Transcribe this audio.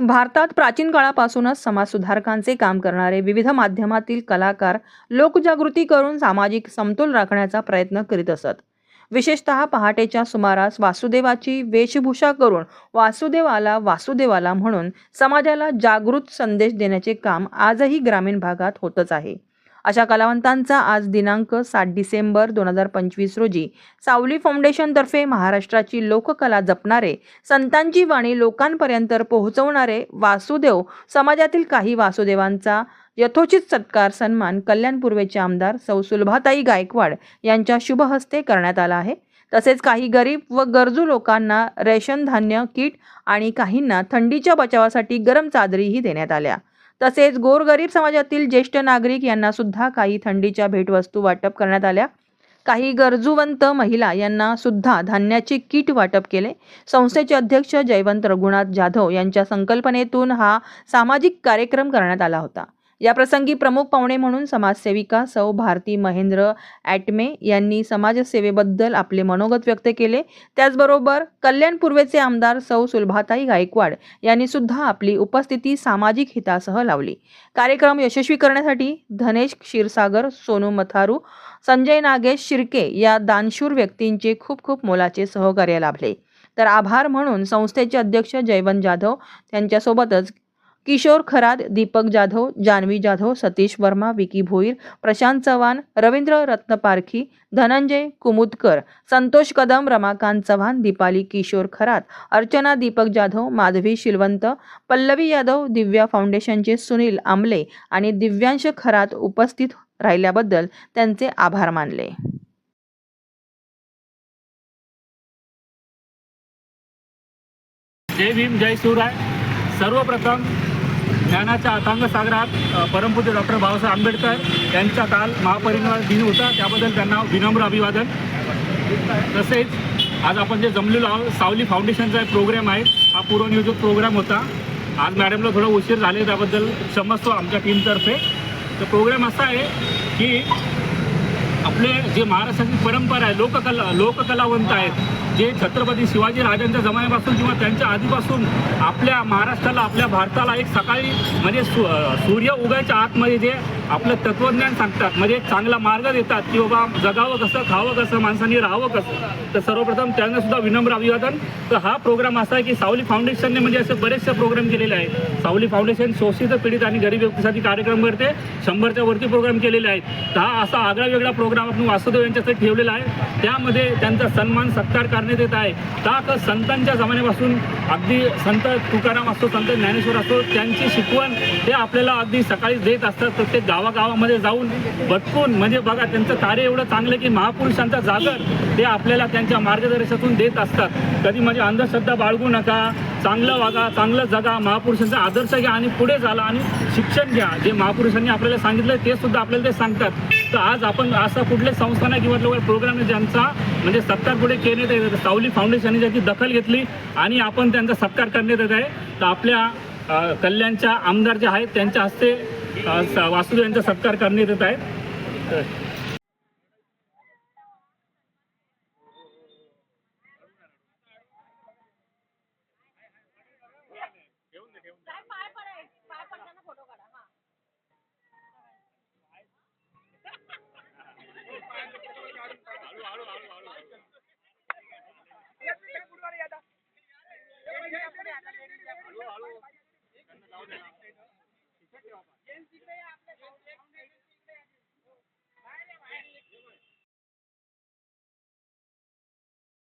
भारतात प्राचीन काळापासूनच समाजसुधारकांचे काम करणारे विविध माध्यमातील कलाकार लोकजागृती करून सामाजिक समतोल राखण्याचा प्रयत्न करीत असत. विशेषतः पहाटेच्या सुमारास वासुदेवाची वेशभूषा करून वासुदेवाला वासुदेवाला म्हणून समाजाला जागृत संदेश देण्याचे काम आजही ग्रामीण भागात होतच आहे. अशा कलावंतांचा आज दिनांक सात डिसेंबर दोन हजार पंचवीस रोजी सावली फाउंडेशनतर्फे महाराष्ट्राची लोककला जपणारे संतांची वाणी लोकांपर्यंत पोहोचवणारे वासुदेव समाजातील काही वासुदेवांचा यथोचित सत्कार सन्मान कल्याण पूर्वेचे आमदार सौ सुलभाताई गायकवाड यांच्या शुभहस्ते करण्यात आला आहे. तसेच काही गरीब व गरजू लोकांना रेशन धान्य किट आणि काहींना थंडीच्या बचावासाठी गरम चादरीही देण्यात आल्या. तसेच गोरगरीब समाजातील ज्येष्ठ नागरिक यांना सुद्धा काही थंडीच्या भेटवस्तू वाटप करण्यात आल्या. काही गरजूवंत महिला यांना सुद्धा धान्याचे किट वाटप केले. संस्थेचे अध्यक्ष जयवंत रघुनाथ जाधव यांच्या संकल्पनेतून हा सामाजिक कार्यक्रम करण्यात आला होता. या प्रसंगी प्रमुख पाहुणे म्हणून समाजसेविका सौ भारती महेंद्र ॲटमे यांनी समाजसेवेबद्दल आपले मनोगत व्यक्त केले. त्याचबरोबर कल्याण पूर्वेचे आमदार सौ सुलभाताई गायकवाड यांनी सुद्धा आपली उपस्थिती सामाजिक हितासह लावली. कार्यक्रम यशस्वी करण्यासाठी धनेश क्षीरसागर सोनू मथारू संजय नागेश शिर्के या दानशूर व्यक्तींचे खूप खूप मोलाचे सहकार्य लाभले. तर आभार म्हणून संस्थेचे अध्यक्ष जयवंत जाधव त्यांच्यासोबतच किशोर खरात दीपक जाधव जानवी जाधव सतीश वर्मा विकी भोईर प्रशांत चव्हाण रवींद्र रत्नपारखी धनंजय कुमुदकर संतोष कदम रमाकांत चव्हाण दीपाली किशोर खरात अर्चना दीपक जाधव माधवी शिलवंत पल्लवी यादव दिव्या फाउंडेशनचे सुनील आमले आणि दिव्यांश खरात उपस्थित राहिल्याबद्दल त्यांचे आभार मानले. जय भीम जय शिवराय. सर्वप्रथम ज्ञानाच्या अथांग सागरात परमपूज्य डॉक्टर बाबासाहेब आंबेडकर यांचा काल महापरिनिर्वाण दिन होता. त्याबद्दल त्यांना विनम्र अभिवादन. तसेच आज आपण जे जमलेलो आहोत सावली फाउंडेशनचा एक प्रोग्राम आहे. हा पूर्वनियोजित प्रोग्राम होता. आज मॅडमला थोडं उशीर झाले त्याबद्दल क्षमस्व आमच्या टीमतर्फे. तर प्रोग्राम असा आहे की आपले जे महाराष्ट्राची परंपरा आहे लोककला लोककलावंत आहेत जे छत्रपती शिवाजी राजांच्या जमान्यापासून किंवा त्यांच्या आधीपासून आपल्या महाराष्ट्राला आपल्या भारताला एक सकाळी म्हणजे सु सूर्य उगायच्या आतमध्ये जे आपलं तत्त्वज्ञान सांगतात म्हणजे एक चांगला मार्ग देतात की बाबा जगावं कसं खावं कसं माणसांनी राहावं कसं तर सर्वप्रथम त्यांना सुद्धा विनम्र अभिवादन. तर हा प्रोग्राम असा आहे की सावली फाउंडेशनने म्हणजे असे बरेचसे प्रोग्राम केलेले आहेत. सावली फाउंडेशन शोषित पीडित आणि गरीब व्यक्तीसाठी कार्यक्रम करते शंभरच्या वरती प्रोग्राम केलेले आहेत. तर हा असा आगळा वेगळा प्रोग्राम आपण वासुदेव यांच्यासाठी ठेवलेला आहे. त्यामध्ये त्यांचा सन्मान सत्कार करण्यात येत आहे. का तर संतांच्या जमान्यापासून अगदी संत तुकाराम असतो संत ज्ञानेश्वर असतो त्यांची शिकवण ते आपल्याला अगदी सकाळी देत असतात. प्रत्येक गावागावामध्ये जाऊन भटकून म्हणजे बघा त्यांचं कार्य एवढं चांगलं की महापुरुषांचा जागर ते आपल्याला त्यांच्या मार्गदर्शनातून देत असतात. कधी म्हणजे अंधश्रद्धा बाळगू नका चांगलं वागा चांगलं जगा महापुरुषांचा आदर्श घ्या आणि पुढे झाला आणि शिक्षण घ्या. जे महापुरुषांनी आपल्याला सांगितलं ते सुद्धा आपल्याला ते सांगतात. तर आज आपण असं कुठले संस्था किंवा लोक प्रोग्राम ज्यांचा म्हणजे सत्कार पुढे करण्यात येत सावली फाउंडेशनने त्याची दखल घेतली आणि आपण त्यांचा सत्कार करण्यात येत आहे. तर आपल्या कल्याणच्या आमदार जे आहेत त्यांच्या हस्ते स- वासुदेव यांचा सत्कार करण्यात येत आहे. 走哪路？跟着走！